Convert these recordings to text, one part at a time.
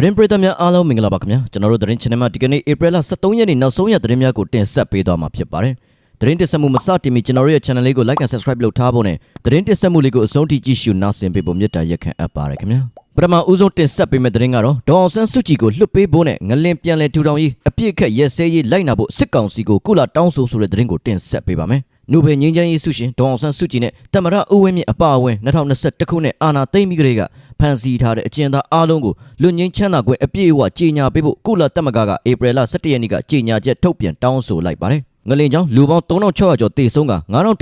သတင်းပရိသတ်များအားလုံးမင်္ဂလာပါခင်ဗျာကျွန်တော်တို့သတင်း channel မှာဒီကနေ့ April 23ရက်နေ့နောက်ဆုံးရက်သတင်းများကိုတင်ဆက်ပေးသွားမှာဖြစ်ပါတယ်သတင်းတင်ဆက်မှုမစတင်မီကျွန်တော်တို့ရဲ့ channel လေးကို like and subscribe လုပ်ထားဖို့နဲ့သတင်းတင်ဆက်မှုလေးကိုအဆုံးထိကြည့်ရှုနားဆင်ပေးဖို့မြတ်တာရက်ခံအပ်ပါတယ်ခင်ဗျာပထမဦးဆုံးတင်ဆက်ပေးမယ့်သတင်းကတော့ဒေါအောင်ဆန်းစုကြည်ကိုလွှတ်ပေးဖို့နဲ့ငလင်ပြန်လည်ထူထောင်ရေးအပြစ်ခတ်ရက်စဲရေးလိုက်နာဖို့စစ်ကောင်စီကိုကုလတောင်းဆိုဆိုတဲ့သတင်းကိုတင်ဆက်ပေးပါမယ်နူဘယ်ငင်းချမ်းရေးဆုရှင်ဒေါအောင်ဆန်းစုကြည်နဲ့တမရဦးဝင်းမြင့်အပါအဝင်2021ခုနှစ်အာဏာသိမ်းပြီးကလေးက ဖန်စီထားတဲ့အကျဉ်းသားအားလုံးကိုလွတ်ငင်းချမ်းသာခွင့်အပြည့်အဝကြီးညာပေးဖို့ကုလသမဂ္ဂကဧပြီလ17ရက်နေ့ကကြီးညာချက်ထုတ်ပြန်တောင်းဆိုလိုက်ပါတယ်ငလင်ကြောင့်လူပေါင်း3600ကျော်တေဆုံးက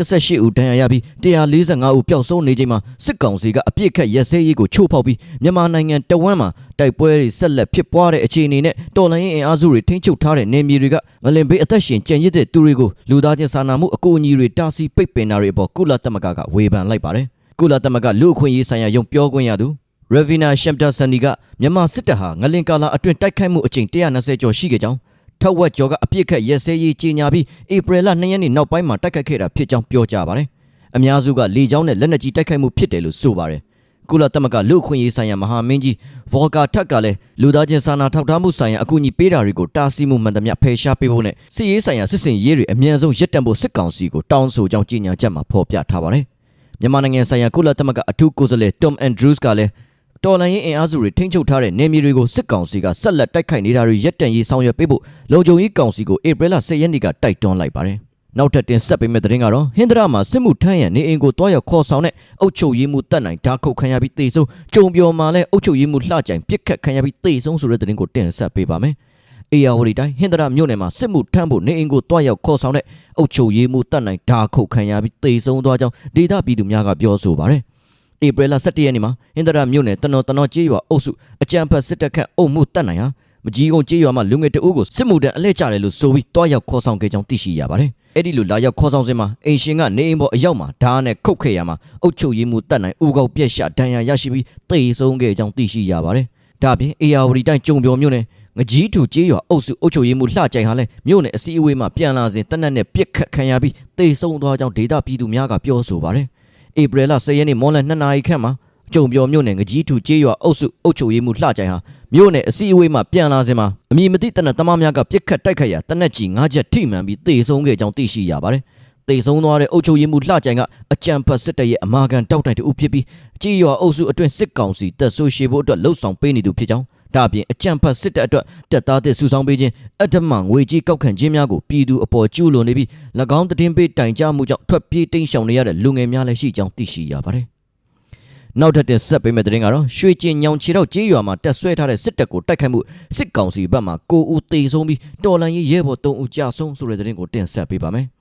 9018ဦးဒဏ်ရာရပြီး145ဦးပျောက်ဆုံးနေချိန်မှာစစ်ကောင်စီကအပြစ်ခတ်ရက်စဲရေးကိုချိုးဖောက်ပြီးမြန်မာနိုင်ငံတဝန်းမှာတိုက်ပွဲတွေဆက်လက်ဖြစ်ပွားတဲ့အခြေအနေနဲ့တော်လှန်ရေးအင်အားစုတွေထိန်းချုပ်ထားတဲ့နေမြေတွေကငလင်ဘေးအသက်ရှင်ကြံရစ်တဲ့သူတွေကိုလူသားချင်းစာနာမှုအကူအညီတွေတားဆီးပိတ်ပင်တာတွေအပေါ်ကုလသမဂ္ဂကဝေဖန်လိုက်ပါတယ်ကုလသမဂ္ဂလူ့အခွင့်အရေးဆိုင်ရာယုံပြောခွင့်ရသူ Ravina Shamdasani ကမြန်မာစစ်တပ်ဟာငလင်ကာလာအတွင်းတိုက်ခိုက်မှုအကြိမ်120ကျော်ရှိခဲ့ကြောင်းထက်ဝက်ကျော်ကအပြစ်ခတ်ရက်စဲရေးကြီးညာပြီးဧပြီလ2ရက်နေ့နောက်ပိုင်းမှာတိုက်ခိုက်ခဲ့တာဖြစ်ကြောင်းပြောကြားပါတယ်။အများစုကလေကြောင်းနဲ့လက်နက်ကြီးတိုက်ခိုက်မှုဖြစ်တယ်လို့ဆိုပါတယ်။ကုလသမဂ္ဂလူ့အခွင့်အရေးဆိုင်ရာမဟာမင်းကြီးဗော်ကာထက်ကလည်းလူသားချင်းစာနာထောက်ထားမှုဆိုင်ရာအကူအညီပေးတာတွေကိုတားဆီးမှုမှန်သမျှဖယ်ရှားပေးဖို့နဲ့စစ်ရေးဆိုင်ရာစစ်စင်ရေးတွေအမြန်ဆုံးရပ်တန့်ဖို့စစ်ကောင်စီကိုတောင်းဆိုကြောင်းကြေညာချက်မှာဖော်ပြထားပါတယ်။မြန်မာနိုင်ငံဆိုင်ရာကုလသမဂ္ဂအထူးကိုယ်စားလှယ် Tom Andrews ကလည်း တော်လန်ရေးအင်အားစုတွေထိန်းချုပ်ထားတဲ့နေမြေတွေကိုစစ်ကောင်စီကဆက်လက်တိုက်ခိုက်နေတာတွေရပ်တန့်ရေးဆောင်ရွက်ပေးဖို့လုံခြုံရေးကောင်စီကိုဧပြီလ10ရက်နေ့ကတိုက်တွန်းလိုက်ပါတယ်။နောက်ထပ်တင်ဆက်ပေးမယ့်သတင်းကတော့ဟင်္ဒရာမှာစစ်မှုထမ်းရန်နေအိမ်ကိုတွားရောက်ခေါ်ဆောင်တဲ့အုပ်ချုပ်ရေးမှုတပ်နိုင်ဓာခုတ်ခံရပြီးတေဆုံးကြုံပြော်မှာလဲအုပ်ချုပ်ရေးမှုလှကြိုင်ပြစ်ခတ်ခံရပြီးတေဆုံးဆိုတဲ့သတင်းကိုတင်ဆက်ပေးပါမယ်။အေယာဝတီတိုင်းဟင်္ဒရာမြို့နယ်မှာစစ်မှုထမ်းဖို့နေအိမ်ကိုတွားရောက်ခေါ်ဆောင်တဲ့အုပ်ချုပ်ရေးမှုတပ်နိုင်ဓာခုတ်ခံရပြီးတေဆုံးသွားကြောင်းဒေသပြည်သူများကပြောဆိုပါတယ်။ ဧပြီလ17ရက်နေ့မှာဟင်္ဒရာမြို့နယ်တနော်တနော်ကျေးရွာအုပ်စုအကြံဖတ်စစ်တပ်ခန့်အုပ်မှုတပ်နိုင်ဟာမကြီးကုန်းကျေးရွာမှာလူငယ်တအုပ်ကိုစစ်မှုတန်းအလဲကျတယ်လို့ဆိုပြီးတွားရောက်ခေါ်ဆောင်ခဲ့ကြောင်းသိရှိရပါတယ်။အဲ့ဒီလိုလာရောက်ခေါ်ဆောင်စဉ်မှာအင်ရှင်ကနေအိမ်ပေါ်အရောက်မှာဓာတ်နဲ့ခုတ်ခဲ့ရမှာအုပ်ချုပ်ရေးမှုတပ်နိုင်ဦးကောက်ပြက်ရှာဒဏ်ရာရရှိပြီးတေဆုံးခဲ့ကြောင်းသိရှိရပါတယ်။ဒါပြင်အေယာဝတီတိုင်းကြုံပြော်မြို့နယ်ငကြီးထူကျေးရွာအုပ်စုအုပ်ချုပ်ရေးမှုလှကြိုင်ဟာလည်းမြို့နယ်အစည်းအဝေးမှာပြန်လာစဉ်တနက်နဲ့ပြစ်ခတ်ခံရပြီးတေဆုံးသွားကြောင်းဒေတာပြည်သူများကပြောဆိုပါတယ်။ ဧပြီလ10ရက်နေ့မွန်လ2နာရီခန့်မှာကြုံပြော်မြို့နယ်ငကြီးထူကျေးရွာအုပ်စုအုပ်ချုပ်ရေးမှုလှကြိုင်ဟာမြို့နယ်အစည်းအဝေးမှာပြန်လာစဉ်မှာအမည်မသိတနက်သမားများကပြစ်ခတ်တိုက်ခတ်ရာတနက်ကြီး၅ချက်ထိမှန်ပြီးတေဆုံးခဲ့ကြောင်းသိရှိရပါတယ်။တေဆုံးသွားတဲ့အုပ်ချုပ်ရေးမှုလှကြိုင်ကအကြံဖတ်စစ်တပ်ရဲ့အမာခံတောက်တိုင်တူဖြစ်ပြီးကြေးရွာအုပ်စုအတွင်းစစ်ကောင်စီတပ်ဆိုရှေဖို့အတွက်လှုပ်ဆောင်ပေးနေသူဖြစ်ကြောင်း ဒါအပြင်အကြံဖတ်စစ်တပ်အတွက်တပ်သားတွေစုဆောင်ပေးခြင်းအတ္တမငွေကြီးကောက်ခံခြင်းများကိုပြည်သူအပေါ်ကျူးလွန်နေပြီး၎င်းတည်င်းပေးတိုင်ကြားမှုကြောင့်ထွက်ပြေးတိမ်းရှောင်နေရတဲ့လူငယ်များလည်းရှိကြောင်းသိရှိရပါတယ်။နောက်ထပ်တင်ဆက်ပေးမယ့်သတင်းကတော့ရွှေကျင်ညောင်ချီတော့ကြေးရွာမှာတက်ဆွဲထားတဲ့စစ်တပ်ကိုတိုက်ခိုက်မှုစစ်ကောင်စီဘက်မှ9ဦးသေဆုံးပြီးတော်လန်ရေးရဲဘော်3ဦးကြာဆုံးဆိုတဲ့သတင်းကိုတင်ဆက်ပေးပါမယ်။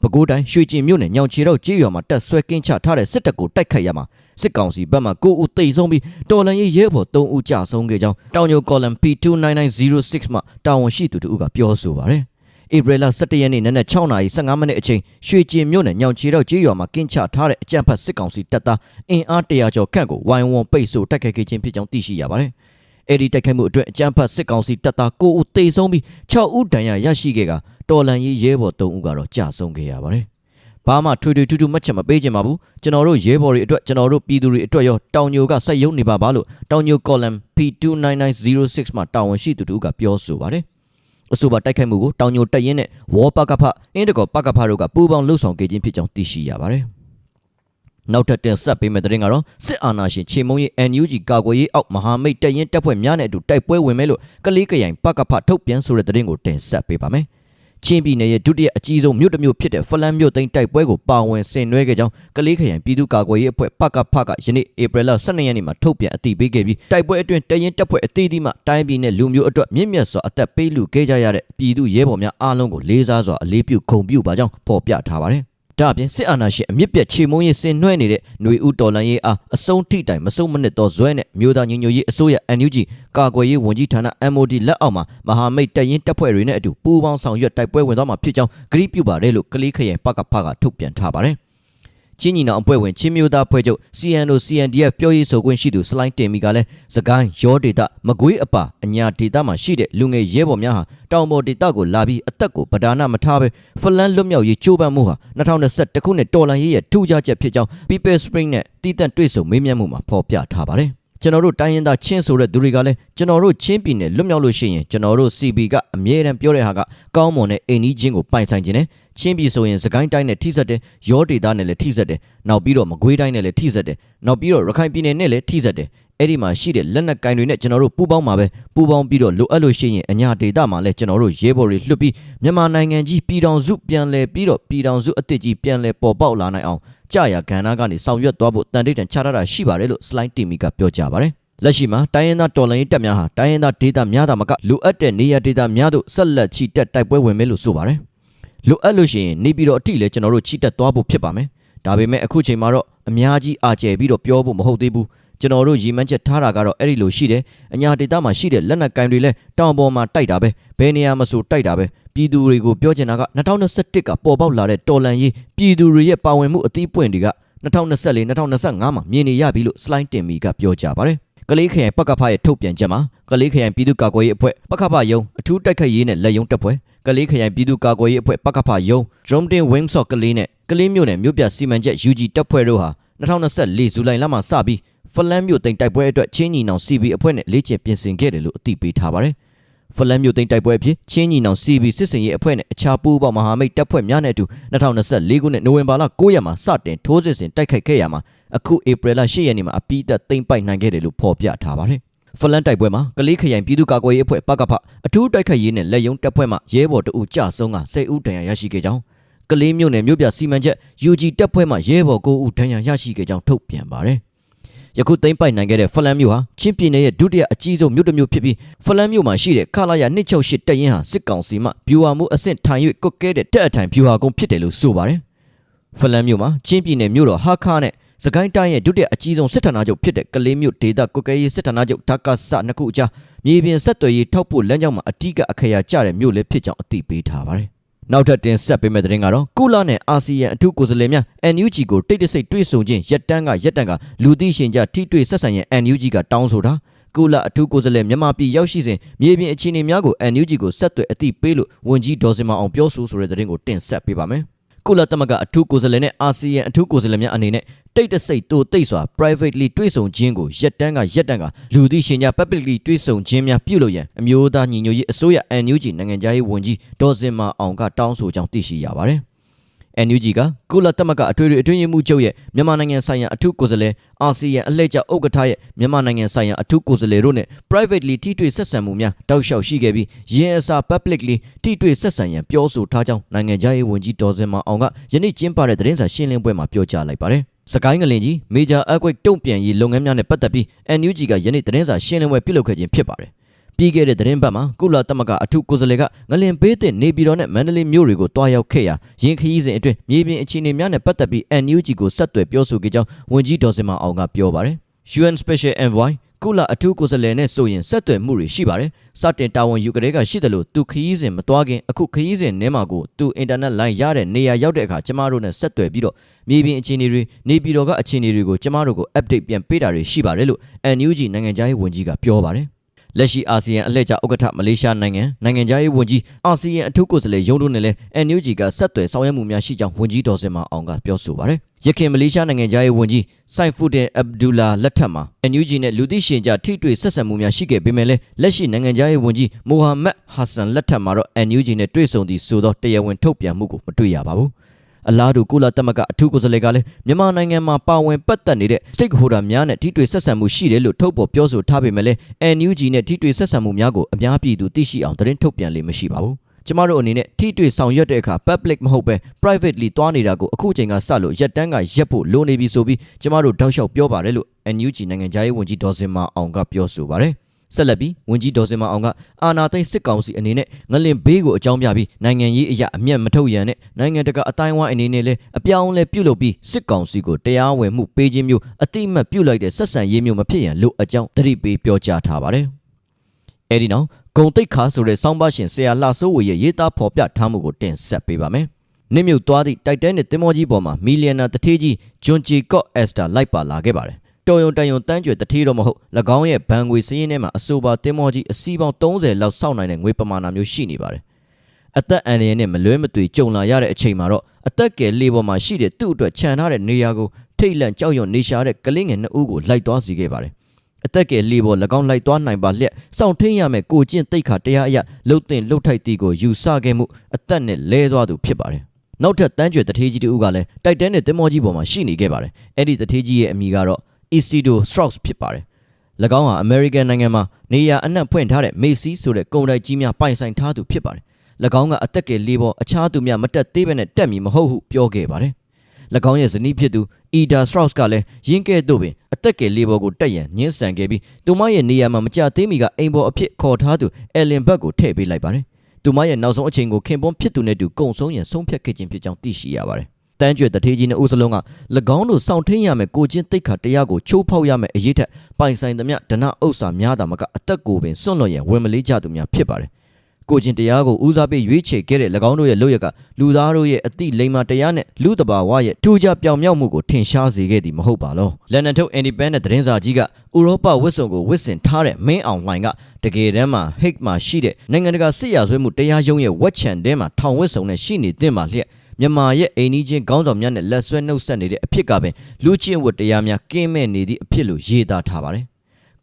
ပဲခူးတိုင်းရွှေကျင်မြို့နယ်ညောင်ချီတော့ကြေးရွာမှာတက်ဆွဲကင်းချထားတဲ့စစ်တပ်ကိုတိုက်ခိုက်ရမှာစစ်ကောင်စီဘက်မှ9ဦးသေဆုံးပြီးတော်လန်ရေးရဲဘော်3ဦးကြာဆုံးခဲ့ကြောင်းတောင်ညိုကော်လမ် P29906 မှတာဝန်ရှိသူတို့ကပြောဆိုပါတယ်။ဧပြီလ17ရက်နေ့နနက်6:15မိနစ်အချိန်ရွှေကျင်မြို့နယ်ညောင်ချီတော့ကြေးရွာမှာကင်းချထားတဲ့အကြံဖတ်စစ်ကောင်စီတပ်သားအင်အား100ကျော်ခန့်ကိုဝိုင်းဝန်းပိတ်ဆို့တိုက်ခိုက်ခဲ့ခြင်းဖြစ်ကြောင်းသိရှိရပါတယ်။အဲဒီတိုက်ခိုက်မှုအတွင်းအကြံဖတ်စစ်ကောင်စီတပ်သား9ဦးသေဆုံးပြီး6ဦးဒဏ်ရာရရှိခဲ့က တော်လန်ရေးရဲဘော်3ဦးကတော့ကြာဆုံးခဲ့ရပါတယ်။ဘာမှထွေထွေထူးထူးမှတ်ချက်မပေးချင်ပါဘူးကျွန်တော်တို့ရဲဘော်တွေအတွက်ကျွန်တော်တို့ပြည်သူတွေအတွက်ရောတောင်ညိုကစိုက်ရုံနေပါပါလို့တောင်ညိုကော်လမ် P29906 မှာတာဝန်ရှိသူတို့ကပြောဆိုပါတယ်အဆိုပါတိုက်ခိုက်မှုကိုတောင်ညိုတက်ရင်နဲ့ဝေါ်ပကဖအင်းတကောပကဖတို့ကပူးပေါင်းလှုပ်ဆောင်ခဲ့ခြင်းဖြစ်ကြောင်းသိရှိရပါတယ်နောက်ထပ်တင်ဆက်ပေးမယ့်သတင်းကတော့စစ်အာဏာရှင်ချေမုံရေး NUG ကာကွယ်ရေးအောက်မဟာမိတ်တပ်ရင်းတပ်ဖွဲ့များနဲ့အတူတိုက်ပွဲဝင်မယ်လို့ကလေးကရိုင်ပကဖထုတ်ပြန်ဆိုတဲ့သတင်းကိုတင်ဆက်ပေးပါမယ်။ ချင်းပြည်နယ်ရဲ့ဒုတိယအကြီးဆုံးမြို့တစ်မြို့ဖြစ်တဲ့ဖလန်မြို့သိမ်းတိုက်ပွဲကိုပါဝင်ဆင်နွှဲခဲ့ကြောင်းကလေးခရိုင်ပြည်သူ့ကာကွယ်ရေးအဖွဲ့ပကဖကယနေ့ဧပြီလ12ရက်နေ့မှာထုတ်ပြန်အသိပေးခဲ့ပြီးတိုက်ပွဲအတွင်းတရင်တပ်ဖွဲ့အသီးသီးမှတိုင်းပြည်နဲ့လူမျိုးအတွက်မြင့်မြတ်စွာအသက်ပေးလူခဲ့ကြရတဲ့ပြည်သူရဲဘော်များအားလုံးကိုလေးစားစွာအလေးပြုဂုဏ်ပြုပါကြောင်းဖော်ပြထားပါတယ် ဒါအပြင်စစ်အာဏာရှင်အမြင့်ပြတ်ချေမုံရေးဆင်နွှဲနေတဲ့ຫນွေဦးတော်လန်ရေးအားအစုံထိတိုင်မစုံမနစ်သောဇွဲနဲ့မြို့သားညီညွတ်ရေးအစိုးရ NUG ကာကွယ်ရေးဝန်ကြီးဌာန MOD လက်အောက်မှာမဟာမိတ်တပ်ရင်းတပ်ဖွဲ့တွေနဲ့အတူပူးပေါင်းဆောင်ရွက်တိုက်ပွဲဝင်သွားမှာဖြစ်ကြောင်းဂရုပြုပါတယ်လို့ကလေးခရိုင်ပကဖကထုတ်ပြန်ထားပါတယ်။ ချင်းညီနောင်အဖွဲ့ဝင်ချင်းမျိုးသားဖွဲ့ချုပ် CNO CNDF ပြောရေးဆိုခွင့်ရှိသူစလိုင်းတင်မီကလည်းစကိုင်းရောဒေတာမကွေးအပါအညာဒေတာမှာရှိတဲ့လူငယ်ရဲဘော်များဟာတောင်ပေါ်ဒေတာကိုလာပြီးအသက်ကိုပဒါနမထားဘဲဖလန်လွတ်မြောက်ရေးကြိုးပမ်းမှုဟာ2021ခုနှစ်တော်လန်ရေးရဲ့ထူးခြားချက်ဖြစ်ကြောင်း People Spring နဲ့တည်တံ့တွေ့ဆုံမေးမြန်းမှုမှာဖော်ပြထားပါတယ် ကျွန်တော်တို့တိုင်းရင်းသားချင်းဆိုတဲ့သူတွေကလည်းကျွန်တော်တို့ချင်းပြည်နယ်လွတ်မြောက်လို့ရှိရင်ကျွန်တော်တို့ CB ကအမြဲတမ်းပြောတဲ့ဟာကကောင်းမွန်တဲ့အိမ်ကြီးချင်းကိုပိုင်ဆိုင်ခြင်းနဲ့ချင်းပြည်ဆိုရင်စကိုင်းတိုင်းနဲ့ထိစပ်တယ်ရောဒေတာနဲ့လည်းထိစပ်တယ်နောက်ပြီးတော့မကွေးတိုင်းနဲ့လည်းထိစပ်တယ်နောက်ပြီးတော့ရခိုင်ပြည်နယ်နဲ့လည်းထိစပ်တယ်အဲ့ဒီမှာရှိတဲ့လက်နက်ကင်တွေနဲ့ကျွန်တော်တို့ပူးပေါင်းမှာပဲပူးပေါင်းပြီးတော့လိုအပ်လို့ရှိရင်အညာဒေတာမှာလည်းကျွန်တော်တို့ရဲဘော်တွေလွှတ်ပြီးမြန်မာနိုင်ငံကြီးပြည်ထောင်စုပြန်လည်ပြီးတော့ပြည်ထောင်စုအသစ်ကြီးပြန်လည်ပေါ်ပေါက်လာနိုင်အောင် ကြာရကဏ္ဍကနေဆောင်ရွက်သွားဖို့တန်တိတ်တန်ချထားတာရှိပါတယ်လို့ slide team ကပြောကြပါတယ်လက်ရှိမှာတိုင်းရင်းသားတော်လှန်ရေးတပ်များဟာတိုင်းရင်းသားဒေတာများတာမကလိုအပ်တဲ့နေရာဒေတာများတို့ဆက်လက်ချီတက်တိုက်ပွဲဝင်မယ်လို့ဆိုပါတယ်လိုအပ်လို့ရှိရင်နေပြီးတော့အထိလည်းကျွန်တော်တို့ချီတက်သွားဖို့ဖြစ်ပါမယ်ဒါပေမဲ့အခုချိန်မှာတော့အများကြီးအာကျယ်ပြီးတော့ပြောဖို့မဟုတ်သေးဘူးကျွန်တော်တို့ရည်မှန်းချက်ထားတာကတော့အဲ့ဒီလိုရှိတယ်အညာဒေတာမှာရှိတဲ့လက်နက်ကင်တွေလည်းတောင်ပေါ်မှာတိုက်တာပဲဘယ်နေရာမှာဆိုတိုက်တာပဲ ပြည်သူတွေကိုပြောချင်တာက2021ကပေါ်ပေါက်လာတဲ့တော်လန်ရေးပြည်သူတွေရဲ့ပါဝင်မှုအသီးပွင့်တွေက2024 2025မှာမြင်နေရပြီလို့ slide တင်မီကပြောကြပါတယ်ကလေးခရိုင်ပကဖရဲ့ထုတ်ပြန်ချက်မှာကလေးခရိုင်ပြည်သူ့ကာကွယ်ရေးအဖွဲ့ပကဖယုံအထူးတိုက်ခိုက်ရေးနဲ့လက်ယုံတပ်ဖွဲ့ကလေးခရိုင်ပြည်သူ့ကာကွယ်ရေးအဖွဲ့ပကဖယုံ Drumtin Wings of ကလေးနဲ့ကလေးမျိုးနဲ့မြို့ပြစီမံချက် UG တပ်ဖွဲ့တို့ဟာ2024ဇူလိုင်လမှာစပြီးဖလန်မြို့တိမ်တိုက်ပွဲအတွက်ချင်းညီနောင် CB အဖွဲ့နဲ့လေ့ကျင့်ပြင်ဆင်ခဲ့တယ်လို့အသိပေးထားပါတယ်။ ဖလန်မြို့တိမ်တိုက်ပွဲအဖြစ်ချင်းညီနောင် CB စစ်စင်ရေးအဖွဲ့နဲ့အခြားပူးပေါင်းမဟာမိတ်တပ်ဖွဲ့များနဲ့အတူ2024ခုနှစ်နိုဝင်ဘာလ9ရက်မှာစတင်ထိုးစစ်ဆင်တိုက်ခိုက်ခဲ့ရမှာအခုဧပြီလ10ရက်နေ့မှာအပိသက်သိမ်းပိုက်နိုင်ခဲ့တယ်လို့ဖော်ပြထားပါတယ်။ဖလန်တိုက်ပွဲမှာကလေးခရိုင်ပြည်သူ့ကာကွယ်ရေးအဖွဲ့ပကဖအထူးတိုက်ခိုက်ရေးနဲ့လက်ယုံတပ်ဖွဲ့မှရဲဘော်တအူကြဆုံးက10ဦးတန်ရာရရှိခဲ့ကြောင်းကလေးမျိုးနယ်မြို့ပြစီမံချက် UG တပ်ဖွဲ့မှရဲဘော်9ဦးဒဏ်ရာရရှိခဲ့ကြောင်းထုတ်ပြန်ပါတယ်။ ယခုသိမ်းပိုက်နိုင်ခဲ့တဲ့ဖလန်မြို့ဟာချင်းပြည်နယ်ရဲ့ဒုတိယအကြီးဆုံးမြို့တစ်မြို့ဖြစ်ပြီးဖလန်မြို့မှာရှိတဲ့ခလာရ268တပ်ရင်းဟာစစ်ကောင်စီမှဗျူဟာမှုအဆင့်ထိုင်၍ကွက်ကဲတဲ့တပ်အထိုင်ဗျူဟာကုန်းဖြစ်တယ်လို့ဆိုပါတယ်။ဖလန်မြို့မှာချင်းပြည်နယ်မြို့တော်ဟာခါနဲ့စကိုင်းတိုင်းရဲ့ဒုတိယအကြီးဆုံးစစ်ဌာနချုပ်ဖြစ်တဲ့ကလေးမြို့ဒေသကွက်ကဲရေးစစ်ဌာနချုပ်ဓာကဆနှစ်ခုအကြားမြေပြင်ဆက်သွယ်ရေးထောက်ပို့လမ်းကြောင်းမှာအ धिक အခရာကျတဲ့မြို့လည်းဖြစ်ကြောင်းအသိပေးထားပါတယ်။ နောက်ထပ်တင်ဆက်ပေးမယ့်သတင်းကတော့ကုလနဲ့အာဆီယံအထူးကိုယ်စားလှယ်များ NUG ကိုတိတ်တဆိတ်တွေ့ဆုံခြင်းရက်တန်းကရက်တန်းကလူသိရှင်ကြားထိတွေ့ဆက်ဆံရန် NUG ကတောင်းဆိုတာကုလအထူးကိုယ်စားလှယ်မြန်မာပြည်ရောက်ရှိစဉ်မြေပြင်အခြေအနေများကို NUG ကိုဆက်သွယ်အသိပေးလို့ဝန်ကြီးဒေါ်စင်မအောင်ပြောဆိုဆိုတဲ့သတင်းကိုတင်ဆက်ပေးပါမယ်။ ကုလသမဂ္ဂအထူးကိုယ်စားလှယ်နဲ့အာဆီယံအထူးကိုယ်စားလှယ်များအနေနဲ့တိတ်တဆိတ်တိုတိတ်စွာ privately တွေ့ဆုံခြင်းကိုရက်တန်းကရက်တန်းကလူသိရှင်ကြား publicly တွေ့ဆုံခြင်းများပြုလုပ်ရန်အမျိုးသားညီညွတ်ရေးအစိုးရ NUG နိုင်ငံသားရေးဝန်ကြီးဒေါ်စင်မအောင်ကတောင်းဆိုကြောင်းသိရှိရပါတယ်။ NUG ကကုလသမဂ္ဂအထွေထွေအတွင်းရေးမှူးချုပ်ရဲ့မြန်မာနိုင်ငံဆိုင်ရာအထူးကိုယ်စားလှယ်အာဆီယံအလှည့်ကျဥက္ကဋ္ဌရဲ့မြန်မာနိုင်ငံဆိုင်ရာအထူးကိုယ်စားလှယ်တို့နဲ့ privately ထိတွေ့ဆက်ဆံမှုများတောက်လျှောက်ရှိခဲ့ပြီးရင်းအစား publicly ထိတွေ့ဆက်ဆံရန်ပြောဆိုထားကြောင်းနိုင်ငံသားရေးဝန်ကြီးဒေါ်စင်မအောင်ကယနေ့ကျင်းပတဲ့သတင်းစာရှင်းလင်းပွဲမှာပြောကြားလိုက်ပါတယ်။စကိုင်းငလင်ကြီး Major Earthquake တုံ့ပြန်ရေးလုပ်ငန်းများနဲ့ပတ်သက်ပြီး NUG ကယနေ့သတင်းစာရှင်းလင်းပွဲပြုလုပ်ခဲ့ခြင်းဖြစ်ပါတယ်။ ပြီးခဲ့တဲ့သတင်းပတ်မှာကုလသမဂ္ဂအထူးကိုယ်စားလှယ်ကငလင်ဘေးသင့်နေပြည်တော်နဲ့မန္တလေးမြို့တွေကိုတွားရောက်ခဲ့ရာရင်းခရီးစဉ်အတွင်းမြေပြင်အခြေအနေများနဲ့ပတ်သက်ပြီး NUG ကိုဆက်သွယ်ပြောဆိုခဲ့ကြောင်းဝန်ကြီးဒေါ်စင်မအောင်ကပြောပါတယ်။ UN Special Envoy ကုလအထူးကိုယ်စားလှယ်နဲ့ဆိုရင်ဆက်သွယ်မှုတွေရှိပါတယ်။စတင်တာဝန်ယူကြတဲ့ကရှိတယ်လို့သူခရီးစဉ်မသွားခင်အခုခရီးစဉ်ထဲမှာကိုသူအင်တာနက်လိုင်းရတဲ့နေရာရောက်တဲ့အခါကျမတို့နဲ့ဆက်သွယ်ပြီးတော့မြေပြင်အခြေအနေတွေနေပြည်တော်ကအခြေအနေတွေကိုကျမတို့ကို update ပြန်ပေးတာတွေရှိပါတယ်လို့ NUG နိုင်ငံသားရေးဝန်ကြီးကပြောပါတယ်။ လက်ရှိအာဆီယံအလှည့်ကျဥက္ကဋ္ဌမလေးရှားနိုင်ငံနိုင်ငံသားရေးဝန်ကြီးအာဆီယံအထူးကိုယ်စားလှယ်ရုံးတို့နဲ့လည်း NUG ကဆက်သွယ်ဆောင်ရွက်မှုများရှိကြောင်းဝန်ကြီးဒေါ်စင်မအောင်ကပြောဆိုပါတယ်။ရခိုင်မလေးရှားနိုင်ငံသားရေးဝန်ကြီးဆိုင်ဖူဒင်အဗ်ဒူလာလက်ထက်မှာ NUG နဲ့လူသိရှင်ကြားထိတွေ့ဆက်ဆံမှုများရှိခဲ့ပေမဲ့လည်းလက်ရှိနိုင်ငံသားရေးဝန်ကြီးမိုဟာမက်ဟာဆန်လက်ထက်မှာတော့ NUG နဲ့တွေ့ဆုံသည့်ဆိုသောတရားဝင်ထုတ်ပြန်မှုကိုမတွေ့ရပါဘူး။ အလားတူကုလသမဂ္ဂအထူးကိုယ်စားလှယ်ကလည်းမြန်မာနိုင်ငံမှာပါဝင်ပတ်သက်နေတဲ့ stakeholder များနဲ့ထိတွေ့ဆက်ဆံမှုရှိတယ်လို့ထုတ်ပေါ်ပြောဆိုထားပေမဲ့လည်း NUG နဲ့ထိတွေ့ဆက်ဆံမှုများကိုအများပြည်သူသိရှိအောင်သတင်းထုတ်ပြန်လေမရှိပါဘူး။ကျမတို့အနေနဲ့ထိတွေ့ဆောင်ရွက်တဲ့အခါ public မဟုတ်ပဲ privately တွားနေတာကိုအခုချိန်ကစလို့ရက်တန်းကရက်ဖို့လိုနေပြီဆိုပြီးကျမတို့တောက်လျှောက်ပြောပါတယ်လို့ NUG နိုင်ငံသားရေးဝန်ကြီးဒေါ်စင်မာအောင်ကပြောဆိုပါတယ်။ ဆက်လက်ပြီးဝန်ကြီးဒေါ်စင်မအောင်ကအာနာသိန်းစစ်ကောင်စီအနေနဲ့ငလင်ဘေးကိုအကြောင်းပြပြီးနိုင်ငံရေးအရာအမျက်မထုတ်ရန်နဲ့နိုင်ငံတကာအတိုင်းအဝိုင်းအနေနဲ့လည်းအပြောင်းအလဲပြုလုပ်ပြီးစစ်ကောင်စီကိုတရားဝင်မှုပေးခြင်းမျိုးအတိအမှတ်ပြုလိုက်တဲ့ဆက်ဆံရေးမျိုးမဖြစ်ရန်လို့အကြောင်းတတိပေးပြောကြားထားပါတယ်။အဲဒီနောက်ဂုံတိတ်ခါဆိုတဲ့စောင်းပါရှင်ဆရာလှစိုးဝေရဲ့ရေးသားဖော်ပြထားမှုကိုတင်ဆက်ပေးပါမယ်။နစ်မြုပ်သွားသည့်တိုက်တန်းနဲ့တင်မောကြီးပေါ်မှာမီလီယံနာတထေးကြီးဂျွန်ဂျီကော့အက်စတာလိုက်ပါလာခဲ့ပါတယ်။ တော်ယုံတန်ယုံတန်းကျွယ်တတိတော့မဟုတ်၎င်းရဲ့ဘဏ်ငွေစည်းရင်းထဲမှာအဆိုပါတင်မောကြီးအစီးပေါင်း30လောက်စောင့်နိုင်တဲ့ငွေပမာဏမျိုးရှိနေပါတယ်အသက်အန္တရာယ်နဲ့မလွဲမသွေကြုံလာရတဲ့အချိန်မှာတော့အသက်ကယ်လေးပေါ်မှာရှိတဲ့သူ့အတွက်ခြံထားတဲ့နေရာကိုထိတ်လန့်ကြောက်ရွံ့နေရှာတဲ့ကလေးငယ်နှစ်ဦးကိုလိုက်သွားစီခဲ့ပါတယ်အသက်ကယ်လေးပေါ်၎င်းလိုက်သွားနိုင်ပါလျက်စောင့်ထိန်ရမယ်ကိုကျင့်တိတ်ခါတရားအရလှုပ်တင်လှုပ်ထိုက်တီကိုယူဆခဲ့မှုအသက်နဲ့လဲသွားသူဖြစ်ပါတယ်နောက်ထပ်တန်းကျွယ်တထေးကြီးတူကလည်းတိုက်တန်းနဲ့တင်မောကြီးပေါ်မှာရှိနေခဲ့ပါတယ်အဲ့ဒီတထေးကြီးရဲ့အမည်ကတော့ Isidro Strauss ဖြစ်ပါတယ်၎င်းဟာ American နိုင်ငံမှာနေရာအနှံ့ဖွင့်ထားတဲ့ Macy ဆိုတဲ့ကုန်တိုက်ကြီးများပိုင်ဆိုင်ထားသူဖြစ်ပါတယ်၎င်းကအသက်ကယ်လေးပေါ်အခြားသူများမတက်သေးဘဲနဲ့တက်မီမဟုတ်ဟုပြောခဲ့ပါတယ်၎င်းရဲ့ဇနီးဖြစ်သူ Ida Strauss ကလည်းရင်းကဲ့သို့ပင်အသက်ကယ်လေးပေါ်ကိုတက်ရန်ညှင်းဆန်ခဲ့ပြီးသူမရဲ့နေရာမှာမကြသေးမီကအိမ်ပေါ်အဖြစ်ခေါ်ထားသူ Ellen Buck ကိုထည့်ပေးလိုက်ပါတယ်။သူမရဲ့နောက်ဆုံးအချိန်ကိုခင်ပွန်းဖြစ်သူနဲ့တူကုံဆုံးရန်ဆုံးဖြတ်ခဲ့ခြင်းဖြစ်ကြောင်းသိရှိရပါတယ်။ တန်းကျွဲတထေးကြီးနဲ့ဦးစလုံးက၎င်းတို့စောင့်ထင်းရမယ်ကိုချင်းတိတ်ခါတရားကိုချိုးဖောက်ရမယ်အရေးထက်ပိုင်ဆိုင်သမျှဒဏဥစ္စာများတာမကအသက်ကိုပင်စွန့်လွတ်ရန်ဝင်မလေးကြသူများဖြစ်ပါတယ်။ကိုချင်းတရားကိုဦးစားပေးရွေးချယ်ခဲ့တဲ့၎င်းတို့ရဲ့လုပ်ရကလူသားတို့ရဲ့အသည့်လိမ္မာတရားနဲ့လူတဘာဝရဲ့ထူးခြားပြောင်မြောက်မှုကိုထင်ရှားစေခဲ့သည်မဟုတ်ပါလောလန်ဒန်ထုတ် Independent သတင်းစာကြီးကဥရောပဝစ်စုံကိုဝစ်စင်ထားတဲ့မင်းအောင်လှိုင်ကတကယ်တမ်းမှာ Hague မှာရှိတဲ့နိုင်ငံတကာစစ်ရာဇဝဲမှုတရားရုံးရဲ့ဝက်ချန်တဲမှာထောင်ဝစ်စုံနဲ့ရှိနေတဲ့မှာလျက် မြန်မာရဲ့အိမ်နီးချင်းခေါင်းဆောင်များနဲ့လက်ဆွဲနှုတ်ဆက်နေတဲ့အဖြစ်ကပင်လူချင်းဝတ်တရားများကင်းမဲ့နေသည့်အဖြစ်လို့ရေးသားထားပါတယ်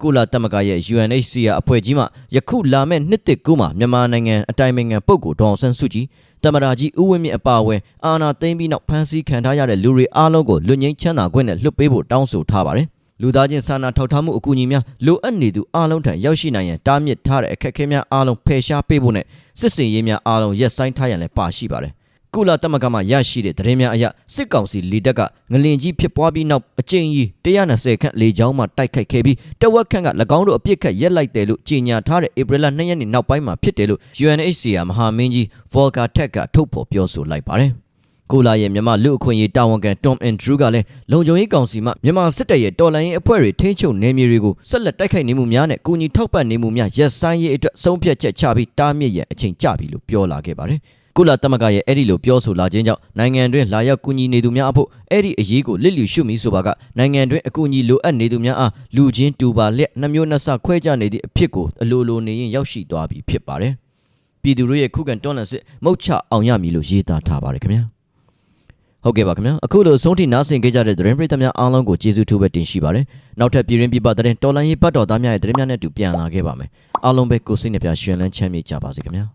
ကုလသမဂ္ဂရဲ့ UNHCR အဖွဲ့ကြီးမှယခုလာမဲ့နှစ်တစ်ကူးမှာမြန်မာနိုင်ငံအတိုင်းအငံပုဂ္ဂိုလ်ဒေါအောင်ဆန်းစုကြည်တမရာကြီးဦးဝင်းမြင့်အပါအဝင်အာဏာသိမ်းပြီးနောက်ဖမ်းဆီးခံထားရတဲ့လူတွေအားလုံးကိုလွတ်ငင်းချမ်းသာခွင့်နဲ့လွတ်ပေးဖို့တောင်းဆိုထားပါတယ်လူသားချင်းစာနာထောက်ထားမှုအကူအညီများလိုအပ်နေသူအားလုံးထံရောက်ရှိနိုင်ရန်တားမြစ်ထားတဲ့အခက်အခဲများအားလုံးဖယ်ရှားပေးဖို့နဲ့စစ်စင်ရေးများအားလုံးရပ်ဆိုင်းထားရန်လည်းပါရှိပါတယ် ကုလသမဂ္ဂမှရရှိတဲ့သတင်းများအရစစ်ကောင်စီလီတက်ကငလင်ကြီးဖြစ်ပွားပြီးနောက်အကျဉ်းကြီး120ခန့်လေကြောင်းမှတိုက်ခိုက်ခဲ့ပြီးတဝက်ခန့်က၎င်းတို့အပြစ်ခတ်ရက်လိုက်တယ်လို့ကြေညာထားတဲ့ဧပြီလ2ရက်နေ့နောက်ပိုင်းမှာဖြစ်တယ်လို့ UNHCR မဟာမင်းကြီး Volker Turk ကထုတ်ဖော်ပြောဆိုလိုက်ပါတယ်။ကိုလာရဲ့မြန်မာလူအခွင့်အရေးတာဝန်ခံ Tom Andrew ကလည်းလုံခြုံရေးကောင်စီမှမြန်မာစစ်တပ်ရဲ့တော်လှန်ရေးအဖွဲ့တွေထိန်းချုပ်နေမြေတွေကိုဆက်လက်တိုက်ခိုက်နေမှုများနဲ့ကုညီထောက်ပံ့နေမှုများရပ်ဆိုင်းရေးအတွက်ဆုံးဖြတ်ချက်ချပြီးတားမြစ်ရန်အချိန်ကျပြီလို့ပြောလာခဲ့ပါတယ်။ ကုလသမဂ္ဂရဲ့အဲ့ဒီလိုပြောဆိုလာခြင်းကြောင့်နိုင်ငံတွင်လာရောက်ကူညီနေသူများအဖို့အဲ့ဒီအရေးကိုလစ်လျူရှုမိဆိုပါကနိုင်ငံတွင်အကူအညီလိုအပ်နေသူများအားလူချင်းတူပါလျက်နှမျိုးနှဆခွဲခြားနေသည့်အဖြစ်ကိုအလိုလိုနေရင်ရောက်ရှိသွားပြီဖြစ်ပါတယ်။ပြည်သူတို့ရဲ့ခုခံတွန်းလှန်စစ်မုတ်ချအောင်ရမည်လို့ရေးသားထားပါတယ်ခင်ဗျာ။ဟုတ်ကဲ့ပါခင်ဗျာအခုလိုဆုံးထိနားဆင်ကြတဲ့သတင်းပရိသတ်များအားလုံးကိုကျေးဇူးထူးပဲတင်ရှိပါတယ်နောက်ထပ်ပြည်ရင်းပြပသတင်းတော်လိုင်းရေးပတ်တော်သားများရဲ့သတင်းများနဲ့အတူပြန်လာခဲ့ပါမယ်အားလုံးပဲကိုစိတ်နှပြရှင်လန်းချမ်းမြေ့ကြပါစေခင်ဗျာ